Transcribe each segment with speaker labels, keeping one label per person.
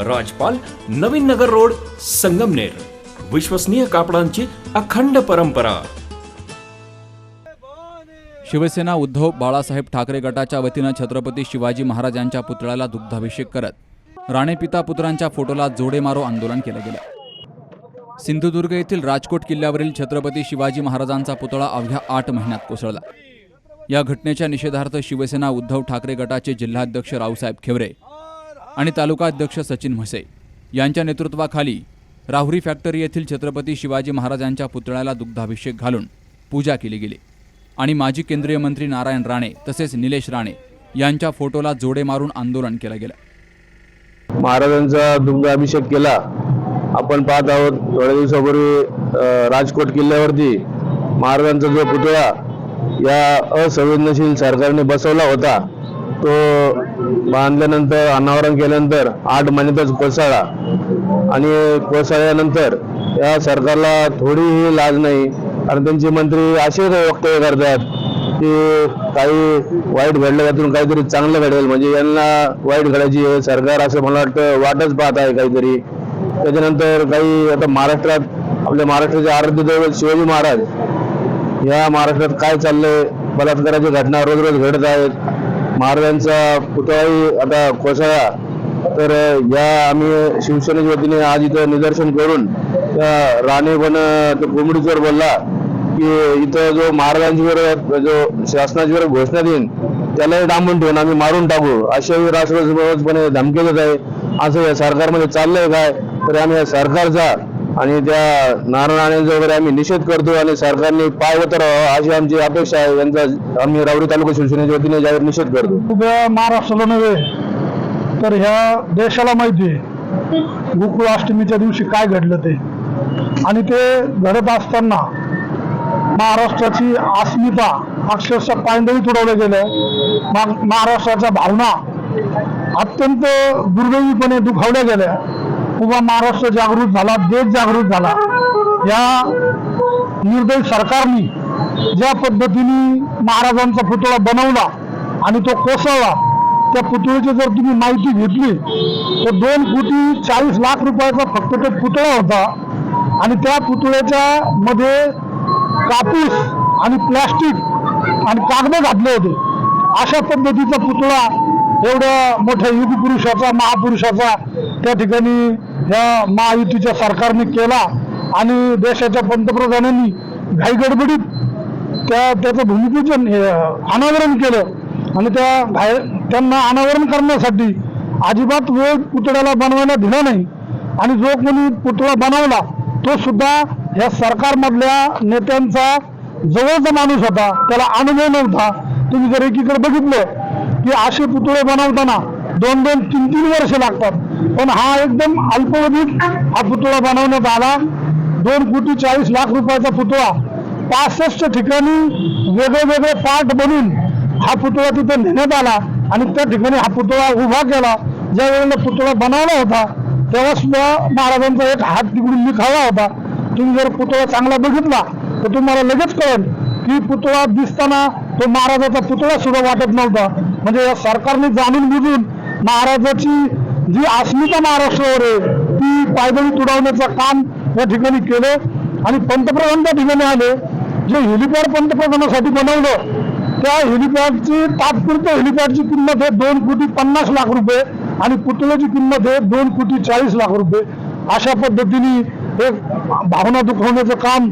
Speaker 1: राजपाल Navin Nagar road Sangamner. विश्वसनीय कापडांची अखंड परंपरा.
Speaker 2: शिवसेना उद्धव बाळासाहेब ठाकरे गटाच्या वतीनं छत्रपती शिवाजी महाराज यांच्या पुतळ्याला दुग्धाभिषेक करत राणेपिता पुत्रांच्या फोटोला जोडे मारो आंदोलन केलं गेलं. सिंधुदुर्ग येथील राजकोट किल्ल्यावरील छत्रपती शिवाजी महाराजांचा पुतळा अवघ्या आठ महिन्यात कोसळला. या घटनेच्या निषेधार्थ शिवसेना उद्धव ठाकरे गटाचे जिल्हाध्यक्ष रावसाहेब खेवरे आणि तालुका अध्यक्ष सचिन म्हसे यांच्या नेतृत्वाखाली राहुरी फॅक्टरी येथील छत्रपती शिवाजी महाराजांच्या पुतळ्याला दुग्धाभिषेक घालून पूजा केली गेली. आणि माजी केंद्रीय मंत्री नारायण राणे तसेच निलेश राणे यांच्या फोटोला जोडे मारून आंदोलन केलं गेलं.
Speaker 3: महाराजांचा दुग्धाभिषेक केला. आपण पाहत आहोत थोड्या दिवसापूर्वी राजकोट किल्ल्यावरती महाराजांचा जो पुतळा या असंवेदनशील सरकारने बसवला होता तो बांधल्यानंतर अनावरण केल्यानंतर आठ महिन्यातच कोसळला आणि कोसळल्यानंतर या सरकारला थोडीही लाज नाही. कारण त्यांचे मंत्री असे वक्तव्य करतात की काही वाईट घडलं त्यातून काहीतरी चांगलं घडेल. म्हणजे यांना वाईट घडायची आहे. सरकार असं मला वाटतं वाटच पाहत आहे काहीतरी. त्याच्यानंतर काही आता महाराष्ट्रात आपल्या महाराष्ट्राचे आराध्य दैवत शिवाजी महाराज या महाराष्ट्रात काय चाललंय? बलात्काराची घटना रोज रोज घडत आहेत. महाराजांचा पुतळाही आता कोसळला. तर या आम्ही शिवसेनेच्या वतीने आज इथं निदर्शन करून त्या राणे पण तो बोलला की इथं जो महाराजांच्यावर जो शासनाच्यावर घोषणा देईन त्यालाही डांबून ठेवून आम्ही मारून टाकू. अशाही राष्ट्रपतीपणे धमकी देत आहे. असं या सरकारमध्ये चाललंय काय? तर आम्ही या सरकारचा आणि त्या नारायणांचा वगैरे आम्ही निषेध करतो आणि सरकारने पाय उतरावा अशी आमची अपेक्षा आहे. यांचा आम्ही रावरी तालुका शिवसेनेच्या वतीने जाहीर निषेध करतो.
Speaker 4: उभ्या महाराष्ट्राला नव्हे तर ह्या देशाला माहिती आहे गोकुळाष्टमीच्या दिवशी काय घडलं ते. आणि ते घडत असताना महाराष्ट्राची अस्मिता अक्षरशः पायंदळी तुडवलं गेल्या महाराष्ट्राच्या भावना अत्यंत दुर्दैवीपणे दुखावल्या गेल्या. उभा महाराष्ट्र जागृत झाला देश जागृत झाला. या निर्दयी सरकारने ज्या पद्धतीने महाराजांचा पुतळा बनवला आणि तो कोसळला त्या पुतळ्याची जर तुम्ही माहिती घेतली तर दोन कोटी चाळीस लाख रुपयाचा फक्त तो पुतळा होता. आणि त्या पुतळ्याच्या मध्ये कापूस आणि प्लॅस्टिक आणि कागद घातले होते. अशा पद्धतीचा पुतळा एवढ्या मोठ्या युगपुरुषाचा महापुरुषाचा त्या ठिकाणी ह्या महायुतीच्या सरकारने केला आणि देशाच्या पंतप्रधानांनी घाईगडबडीत त्या त्याचं भूमिपूजन हे, अनावरण केलं. आणि त्या घाय त्यांना अनावरण करण्यासाठी अजिबात वेळ पुतळ्याला बनवायला दिला नाही. आणि जो कोणी पुतळा बनवला तो सुद्धा या सरकारमधल्या नेत्यांचा जवळचा माणूस होता. त्याला अनुभव नव्हता. तुम्ही जर एकीकडे बघितलं की असे पुतळे बनवताना दोन दोन तीन तीन वर्ष लागतात. पण हा एकदम अल्पवधीत हा पुतळा बनवण्यात आला. दोन कोटी चाळीस लाख रुपयाचा पुतळा. पासष्ट ठिकाणी वेगवेगळे पार्ट बनून हा पुतळा तिथे नेण्यात आला आणि त्या ठिकाणी हा पुतळा उभा केला. ज्या वेळेला पुतळा बनवला होता तेव्हा सुद्धा महाराजांचा एक हात तिकडून लिखावा होता. तुम्ही जर पुतळा चांगला बघितला तर तुम्हाला लगेच कळेल की पुतळा दिसताना तो महाराजाचा पुतळा सुद्धा वाटत नव्हता. म्हणजे या सरकारने जाणून बुजून महाराजाची जी अस्मिता महाराष्ट्रावर आहे ती पायदळी तुडवण्याचं काम या ठिकाणी केलं आणि पंतप्रधान त्या ठिकाणी आले. जे हेलिपॅड पंतप्रधानासाठी बनवलं त्या हेलिपॅडची तात्पुरत्या हेलिपॅडची किंमत आहे दोन कोटी पन्नास लाख रुपये आणि पुतळ्याची किंमत आहे दोन कोटी चाळीस लाख रुपये. अशा पद्धतीने एक भावना दुखवण्याचं काम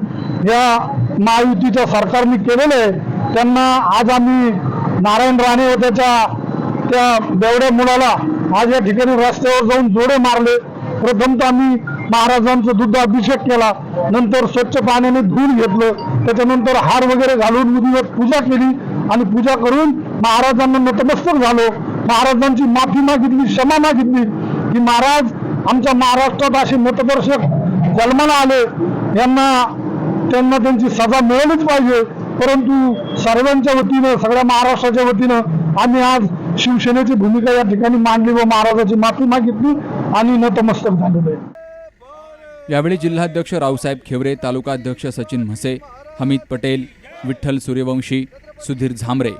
Speaker 4: या महायुतीच्या सरकारने केलेलं आहे. त्यांना आज आम्ही नारायण राणे व त्याच्या त्या बेवड्या मुलाला आज या ठिकाणी रस्त्यावर जाऊन जोडे मारले. प्रथमतः आम्ही महाराजांचा दुध अभिषेक केला. नंतर स्वच्छ पाण्याने धुवून घेतलं. त्याच्यानंतर हार वगैरे घालून विधीवर पूजा केली. आणि पूजा करून महाराजांना नतमस्तक झालो. महाराजांची माफी मागितली क्षमा मागितली की महाराज आमच्या महाराष्ट्रात असे मतदर्शक जन्माला आले. यांना त्यांना त्यांची सजा मिळालीच पाहिजे. परंतु सर्वांच्या वतीनं सगळ्या महाराष्ट्राच्या वतीनं आम्ही आज शिवसेनेची भूमिका या ठिकाणी मांडली व महाराजाची माफी मागितली आणि नतमस्तक झालेलो आहे.
Speaker 2: यावेळी जिल्हाध्यक्ष रावसाहेब खेवरे तालुकाध्यक्ष सचिन म्हसे हमीद पटेल विठ्ठल सूर्यवंशी सुधीर झांबरे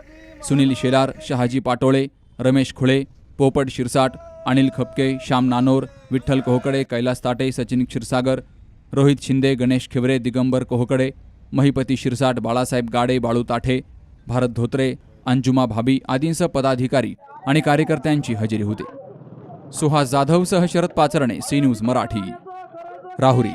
Speaker 2: सुनील शेलार शहाजी पाटोळे रमेश खुळे पोपट शिरसाट अनिल खपके श्याम नानोर विठ्ठल कोहकडे कैलास ताटे सचिन क्षीरसागर रोहित शिंदे गणेश खेवरे दिगंबर कोहकडे महिपती शिरसाट बाळासाहेब गाडे बाळू ताठे भारत धोत्रे अंजुमा भाभी आदींसह पदाधिकारी आणि कार्यकर्त्यांची हजेरी होती. Suhas जाधवसह Sharad Pacharne C news Marathi. Rahuri.